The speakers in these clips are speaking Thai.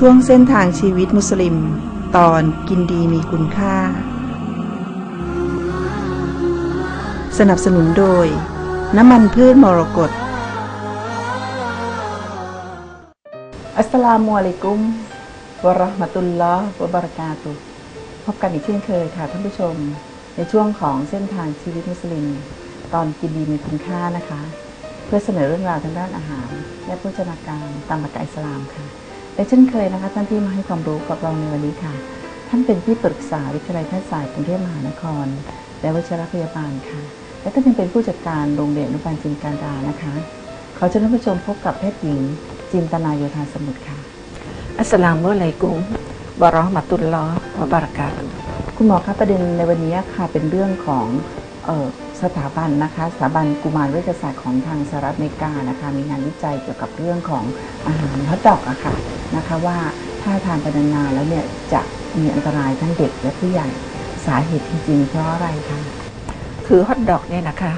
ช่วงเส้นทางชีวิตมุสลิม ตอนกินดีมีคุณค่า สนับสนุนโดย น้ำมันพืชมรกตอัสสลามุอะลัยกุมวะราะห์มะตุลลอฮ์วะบะเราะกาตุพบกันอีกเช่นเคยค่ะท่านผู้ชม ในช่วงของเส้นทางชีวิตมุสลิม ตอนกินดีมีคุณค่านะคะ เพื่อเสนอเรื่องราวทางด้านอาหาร และโภชนาการตามหลักอิสลามค่ะ และเช่นเคยนะคะท่านที่มาให้ความรู้กับเราในวันนี้ค่ะ ท่านเป็นที่ปรึกษาวิทยาลัยแพทยศาสตร์กรุงเทพมหานคร และวชิรพยาบาลค่ะ และท่านยังเป็นผู้จัดการโรงเรียนอนุบาลจินการดานะคะ ขอเชิญท่านผู้ชมพบกับแพทย์หญิง จินตนาโยธาสมุทรค่ะ อัสสลามุอะลัยกุมบารอห์มะตุลลอฮ์วะบะเราะกาตุฮ์คุณหมอคะประเด็นในวันนี้ค่ะเป็นเรื่องของเออ สถาบันนะคะสถาบันกุมารเวชศาสตร์ของทางสหรัฐอเมริกานะคะมีงานวิจัยเกี่ยวกับเรื่องของอาหารฮอทดอกอะค่ะนะคะว่าถ้าทานไปนานๆแล้วเนี่ยจะมีอันตรายทั้งเด็กและผู้ใหญ่สาเหตุจริงๆเพราะอะไรคะคือฮอทดอกเนี่ยนะคะ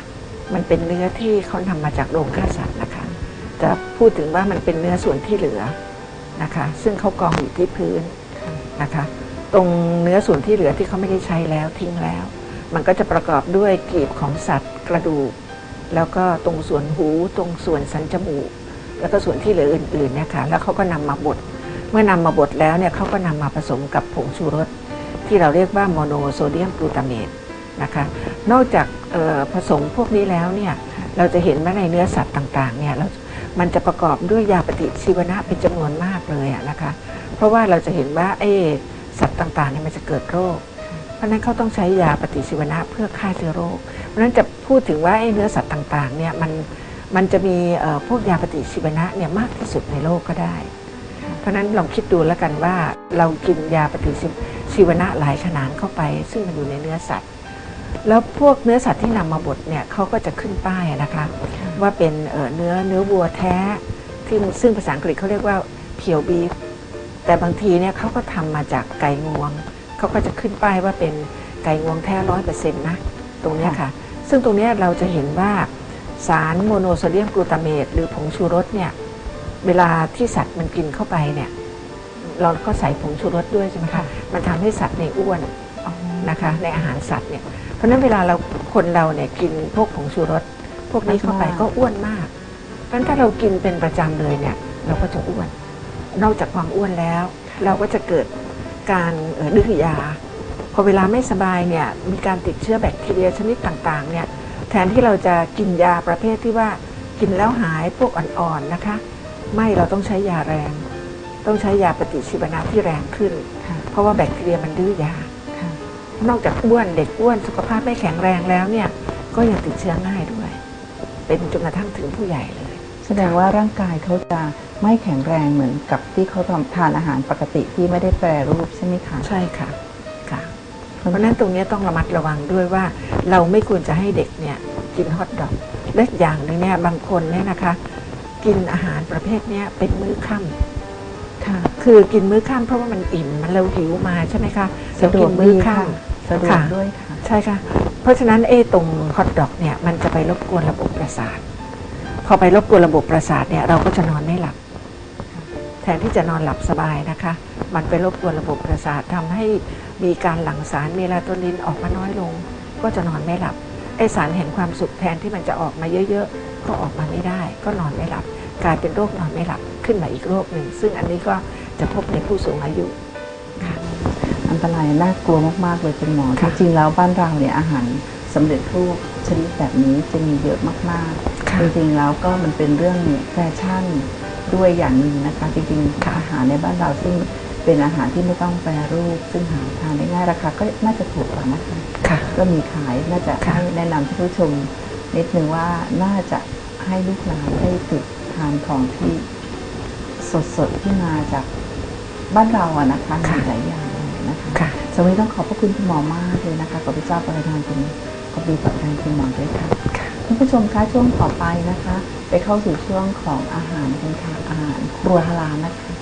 มันเป็นเนื้อที่เขาทำมาจากโรงฆ่าสัตว์นะคะ จะพูดถึงว่ามันเป็นเนื้อส่วนที่เหลือนะคะ ซึ่งเขากองอยู่ที่พื้นนะคะ ตรงเนื้อส่วนที่เหลือที่เขาไม่ได้ใช้แล้วทิ้งแล้ว มันก็จะประกอบด้วยกลีบของสัตว์กระดูก แล้วก็ตรงส่วนหูตรงส่วนสันจมูก แล้วก็ส่วนที่เหลืออื่นๆนี่ยค่ะแล้วเขาก็นำมาบดเมื่อนำมาบดแล้วเนี่ยเขาก็นำมาผสมกับผงชูรสที่เราเรียกว่าโมโนโซเดียมกลูตาเมตนะคะนอกจากผสมพวกนี้แล้วเนี่ยเราจะเห็นว่าในเนื้อสัตว์ต่างๆเนี่ยเรามันจะประกอบด้วยยาปฏิชีวนะเป็นจำนวนมากเลยะนะคะ เพราะว่าเราจะเห็นว่าไอสัตว์ต่างๆเนี่ยมันจะเกิดโรค เพราะนั้นเขาต้องใช้ยาปฏิชีวนะเพื่อฆ่าเชื้อโรค เพราะนั้นจะพูดถึงว่าไอ้เนื้อสัตว์ต่างๆเนี่ยมันมันจะมีพวกยาปฏิชีวนะเนี่ยมากที่สุดในโลกก็ได้ เพราะนั้นลองคิดดูแล้วกันว่าเรากินยาปฏิชีวนะหลายขนาดเข้าไป ซึ่งมันอยู่ในเนื้อสัตว์ แล้วพวกเนื้อสัตว์ที่นำมาบดเนี่ยเขาก็จะขึ้นป้ายนะคะว่าเป็นเนื้อเนื้อวัวแท้ที่ซึ่งภาษาอังกฤษเขาเรียกว่าเพียวบีฟแต่บางทีเนี่ยเขาก็ทำมาจากไก่งวง เขาก็จะขึ้นป้ายว่าเป็นไก่งวงแท้ร้อยเปอร์เซ็นต์นะตรงเนี้ยค่ะ ซึ่งตรงเนี้ยเราจะเห็นว่าสารโมโนโซเดียมกลูตาเมตหรือผงชูรสเนี่ยเวลาที่สัตว์มันกินเข้าไปเนี่ยเราก็ใส่ผงชูรสด้วยใช่ไหมคะ มันทำให้สัตว์ในยอ้วนนะคะ ในอาหารสัตว์เนี่ย เพราะฉะนั้นเวลาเราคนเราเนี่ยกินพวกผงชูรสพวกนี้เข้าไปก็อ้วนมาก เพราะฉะนั้นถ้าเรากินเป็นประจำเลยเนี่ย เราก็จะอ้วน นอกจากความอ้วนแล้ว เราก็จะเกิด การเอ่อดื้อยา พอเวลาไม่สบายเนี่ยมีการติดเชื้อแบคทีเรียชนิดต่างๆเนี่ยแทนที่เราจะกินยาประเภทที่ว่ากินแล้วหายพวกอ่อนๆนะคะ ไม่เราต้องใช้ยาแรง ต้องใช้ยาปฏิชีวนะที่แรงขึ้นค่ะเพราะว่าแบคทีเรียมันดื้อยาค่ะนอกจากอ้วนเด็กอ้วนสุขภาพไม่แข็งแรงแล้วเนี่ยก็ยังติดเชื้อง่ายด้วย เป็นจนกระทั่งถึงผู้ใหญ่เลย แสดงว่าร่างกายเขาจะไม่แข็งแรงเหมือนกับที่เขาทำทานอาหารปกติที่ไม่ได้แปรรูปใช่ไหมคะ ใช่ค่ะค่ะ เพราะฉะนั้นตรงนี้ต้องระมัดระวังด้วยว่า เราไม่ควรจะให้เด็กเนี่ยกินฮอทดอกและอย่างหนึงเนี่ยบางคนเนี่ยนะคะ กินอาหารประเภทเนี้ยเป็นมื้อค่ำค่ะ คือกินมื้อค่ำเพราะว่ามันอิ่มมันเราหิวมาใช่ไหมคะสะดวกเรากินมื้อดีค่ะค่ำสะดวกค่ะด้วยค่ะ ใช่ค่ะ เพราะฉะนั้นเอ้ตรงฮอทดอกเนี่ยมันจะไปรบกวนระบบประสาท พอไปรบกวนระบบประสาทเนี่ยเราก็จะนอนไม่หลับ แทนที่จะนอนหลับสบายนะคะ มันไปรบกวนระบบประสาททำให้มีการหลั่งสารเมลาโทนินออกมาน้อยลง ก็จะนอนไม่หลับไอสารแห่งความสุขแทนที่มันจะออกมาเยอะๆ ก็ออกมาไม่ได้ ก็นอนไม่หลับ กลายเป็นโรคนอนไม่หลับขึ้นมาอีกโรคหนึ่ง ซึ่งอันนี้ก็จะพบในผู้สูงอายุค่ะอันตรายน่ากลัวมากๆเลยคุณหมอค่ะจริงๆแล้วบ้านเราเนี่ยอาหารสำเร็จรูปชนิดแบบนี้จะมีเยอะมากๆค่ะ จริงๆแล้วก็มันเป็นเรื่องแฟชั่นด้วยอย่างหนึ่งนะคะ จริงค่ะๆอาหารในบ้านเราซึ่งเป็นอาหารที่ไม่ต้องแปรรูป ซึ่งหาทานได้ง่ายราคาก็น่าจะถูกกว่านะคะค่ะ ก็มีขายน่าจะค่ะ ให้แนะนำท่านผู้ชมนิดนึงว่าน่าจะให้ลูกหลานได้ฝึกทานของที่สดๆที่มาจากบ้านเราอะนะคะมีหลายอย่างเลยนะคะค่ะสวัสดีต้องขอบพระคุณคุณหมอมากเลยนะคะขอพระเจ้าประทานคุณขอบดีตอบแทนคุณหมอด้วยค่ะค่ะ ท่านผู้ชมคะช่วงต่อไปนะคะ ไปเข้าสู่ช่วงของอาหารกันค่ะอาหารครัวฮาลาลนะคะ